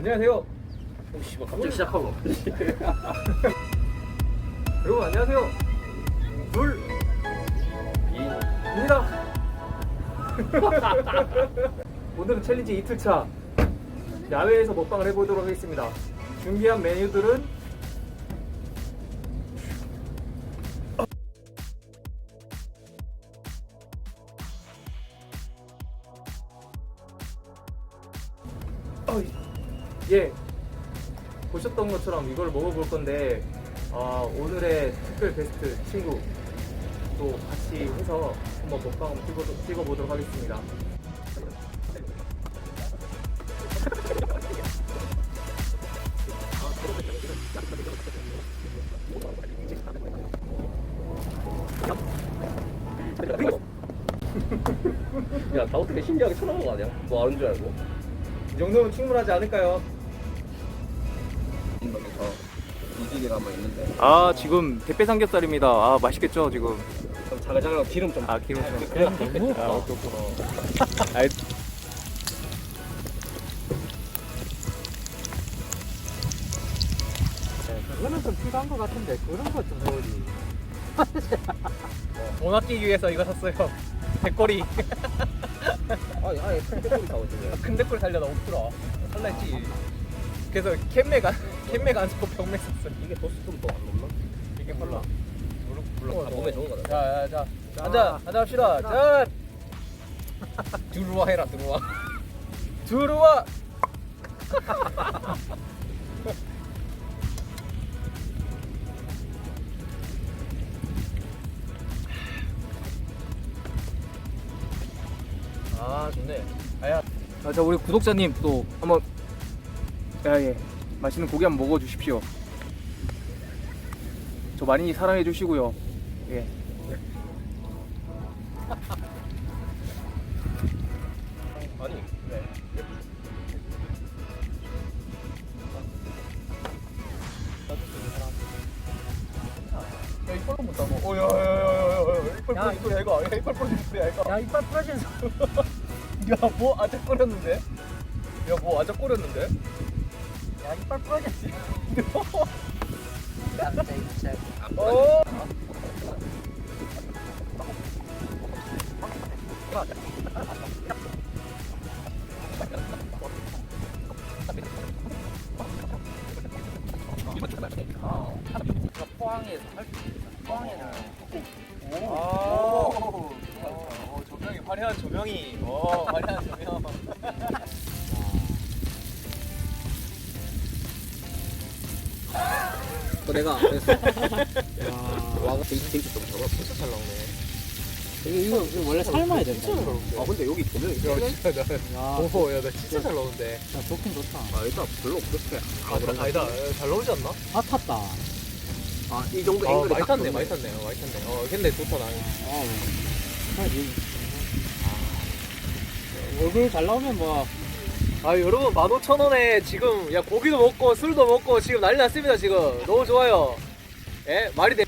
안녕하세요. 오씨 뭐 갑자기 시작하고 여러분 안녕하세요. 둘 입니다. 오늘은 챌린지 이틀차 야외에서 먹방을 해보도록 하겠습니다. 준비한 메뉴들은 예 보셨던 것처럼 이걸 먹어볼 건데 아, 오늘의 특별 게스트 친구 또 같이 해서 한번 먹방 한번 찍어, 찍어보도록 하겠습니다. 야 다 어떻게 신기하게 쳐다본 거 아니야? 뭐 아는 줄 알고 이 정도면 충분하지 않을까요? 저 이지개가 한번 있는데 아 지금 대패 삼겹살입니다. 아 맛있겠죠 지금. 좀 자글자글하고 기름 좀 아 기름 좀. 그냥 너무 아, 그렇구나 아, 그거는 좀 필요한 것 같은데 그런 거좀 해오지 돈 아끼기 위해서 이거 샀어요. 대꼬리. 아니 아예 팬데꼬리 사오지 큰 대꼬리 살려다 없더라. 살라 했지. 그래서 캔맥 안 캔맥 안 사고 병맥 샀어. 이게 도수 좀더안 높나? 이게 몰라. 물론 다 몸에 좋은 거다 자, 자, 자, 자, 앉아, 앉아 합시다. 자, 들어와 해라, 들어와. 들어와. 아, 좋네. 아야. 아, 자, 우리 구독자님 또 한번 야, 예. 맛있는 고기 한번 먹어 주십시오. 저 많이 사랑해 주시고요. 예. 아니 네. 야 이빨 이빨 야, 이거. 야 이빨 뿌린 소리야 이거. 야 이빨 부러지는 야뭐 아작 거렸는데? 야뭐 아작 거렸는데? 야 이빨 진짜 이거 진짜 어. 포항에서 할수 있어 포항에는 오. 어, 조명이 화려한 조명이. 어 화려한 조명. 또 내가 그랬어 와가 김치 김치 좀 적어 진짜 잘 나오네. 이거, 이거 원래 삶아야 된다 진짜 잘 나오는데. 아 근데 여기 조명이 야 진짜 나. 야, 오, 야, 나 진짜 잘 나오는데. 야 좋긴 좋다 아 일단 별로 그렇게 아, 나 아니다. 야, 잘 나오지 않나? 다 탔다 아이 정도 아, 앵글이 많이 딱 탔네, 좋네. 많이 탔네. 어, 많이 탔네. 어, 근데 좋다, 나. 아 그래야지 얼굴 잘 나오면 뭐 아, 여러분, 15,000원에 지금, 야, 고기도 먹고, 술도 먹고, 지금 난리 났습니다, 지금. 너무 좋아요. 예? 말이 돼.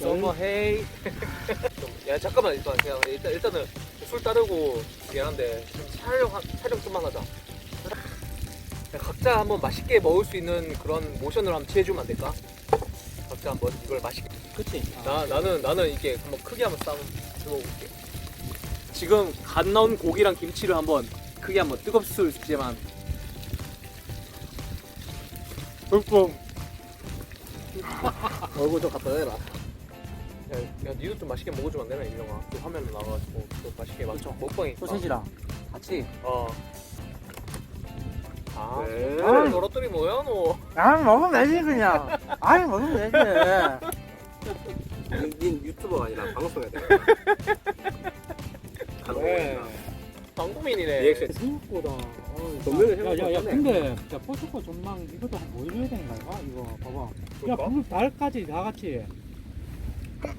서머 헤이. 좀, 야, 잠깐만, 일단, 그냥, 일단, 일단은, 술 따르고, 미안한데, 좀 촬영, 한- 촬영 좀만 하자. 야, 각자 한번 맛있게 먹을 수 있는 그런 모션을 한번 취해주면 안 될까? 각자 한번 이걸 맛있게. 그치 나 나는 나는 이게 한번 크게 한번 싸움 먹어볼게. 지금 갓 나온 고기랑 김치를 한번 크게 한번 뜨겁을 수 있지만 뿡뿡. 얼굴 좀 갖다 대라 야, 야, 니도 좀 맛있게 먹어주면 안 되나 임영아? 또 화면으로 나와가지고 또 맛있게 맞죠? 먹방이. 소세지랑 같이 어. 아, 네. 아, 너라더니 뭐야 너? 아 먹으면 되지 그냥 아니 먹으면 되지 닌, 닌 유튜버가 아니라 방송해야 돼 방구민이네. 리액션. 생각보다 조명을 야야야 해보고 근데 야 포스코 전망 이것도 한번 보여줘야 되는 거야 아, 이거 봐봐 야 그럴까? 불 달까지 다 같이 딱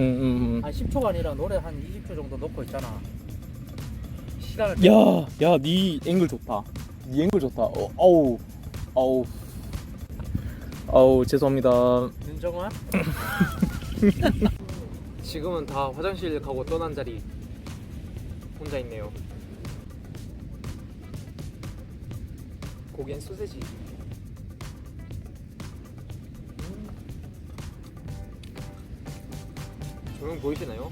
응응응 한 10초가 아니라 노래 한 20초 정도 넣고 있잖아. 시간을 야 야 네 앵글 좋다 네 앵글 좋다 어, 어우 어우 어우 죄송합니다 윤정아? 지금은 다 화장실 가고 떠난 자리 혼자 있네요. 고기엔 소세지. 조명 보이시나요?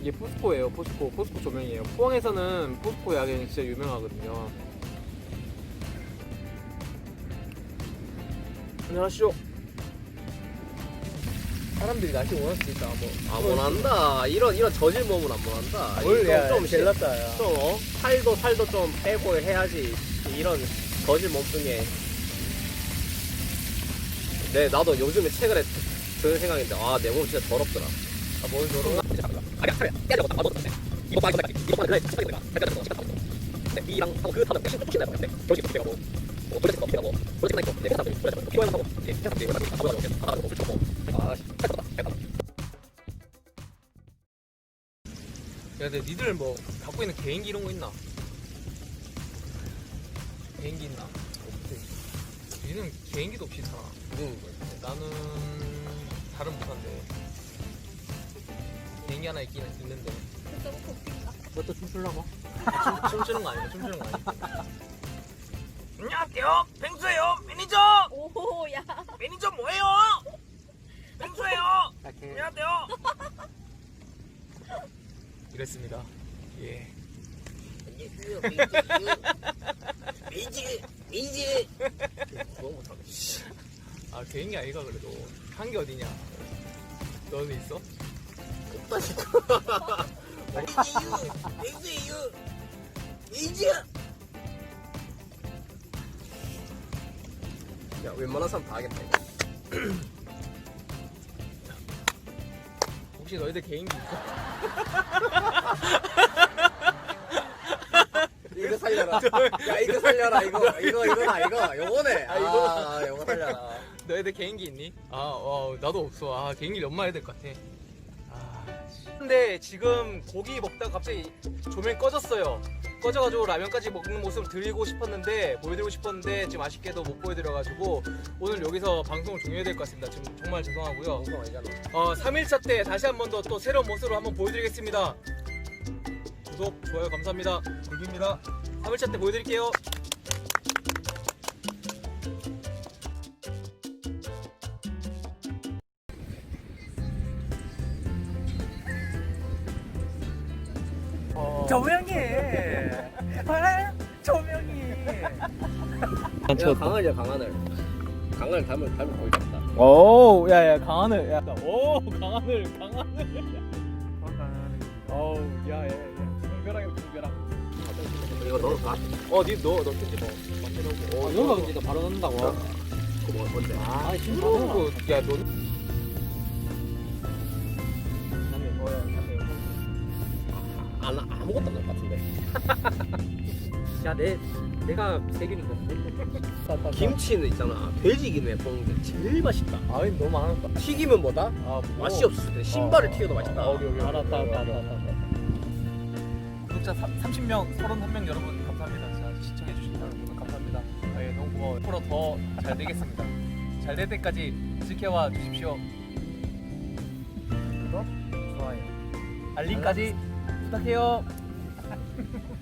이게 포스코예요. 포스코 포스코 조명이에요. 포항에서는 포스코 야경이 진짜 유명하거든요. 안녕하시오. 사람들이 날씨 원할 수 있다. 뭐. 안 원한다. 이런 이런 저질 몸은 안 원한다. 뭘 좀, 야, 좀 어? 살도 살도 좀 빼고 해야지. 이런 저질 몸뚱에. 네 나도 요즘에 최근에 드는 생각인데 아 내 몸 진짜 더럽더라. 아뭘 너로? 아니야 차라리 깨져고 다 먹었는데 이거 봐 이거 봐 이거 봐 그래 시간이 내가 내가 좀 시간 근데 이랑 하고 그 다음에 계속 쫓긴다 근데 저기 어떻게 하고 뭐 도대체 어떻게 하고 도대체 끝나 있고 내 회사 들이 그래 피곤해 하고 예 회사 들이 그래 하고 하고 하고 하고 쫓고 아 살다 살다 야, 근데 니들 뭐 갖고 있는 개인기 이런 거 있나? 니는 개인기도 없이 살아. 나는 다른 부사인데 개인기 하나 있긴 있는데 그것도 춤추려고? 춤, 춤추는 거 아니야? 춤추는 거 아니야? 안녕하세요, 펭수예요, 매니저. 오야 매니저 뭐예요? 펭수예요. 안녕하세요. 이랬습니다. 예. 미지 미지 너무 못하네 아 개인기 아이가 그래도 한 게 어디냐? 너는 있어? 싶어 미지 미지 야 웬만한 사람 다 하겠다 이거. 혹시 너희들 개인기 있어? 야 이거 살려라 이거 이거 이거다 이거 요거네 아 이거 요거 살려라 너희들 개인기 있니? 아, 어, 나도 없어. 아, 개인기 연마해야 될 것 같아. 아, 씨. 근데 지금 고기 먹다가 갑자기 조명이 꺼졌어요. 꺼져가지고 라면까지 먹는 모습을 드리고 싶었는데 보여드리고 싶었는데 지금 아쉽게도 못 보여드려가지고 오늘 여기서 방송을 종료해야 될 것 같습니다. 지금 정말 죄송하고요. 방송 아니잖아 어, 3일차 때 다시 한 번 더 또 새로운 모습으로 한번 보여드리겠습니다. 구독, 좋아요 감사합니다. 굴비입니다. 3일차 때 보여드릴게요. 조명이! 조명이! 야 강하냐 강하늘. 강하늘 닮을 닮을 거의 같다. 오 야 야 강하늘 야 오 강하늘 강하늘. 어우 야 야야. 분별하게 분별하 이거 봐? 어, 니 너, 너 편지 뭐. 맞춰놓고. 아, 여기가 근데 바로 넣는다고? 그거 뭐 뭔데? 아, 진짜. 그러고, 야, 너. 어. 안 아무것도 안날것 같은데 야, 내, 내가 세균인 건데. 김치는 있잖아 돼지기름에 볶는 게 제일 맛있다 아, 이 너무 많았다. 튀기면 뭐다? 아, 맛이 없을 때 신발을 튀겨도 맛있다 아. 알았다, 알았다, 알았다. 구독자 30명, 31명 여러분 감사합니다. 자, 시청해주신 여러분 감사합니다. 아, 예, 너무 고마워요. 앞으로 더 잘 되겠습니다. 잘 될 때까지 지켜와 주십시오. 구독, 좋아요, 알림까지 부탁해요.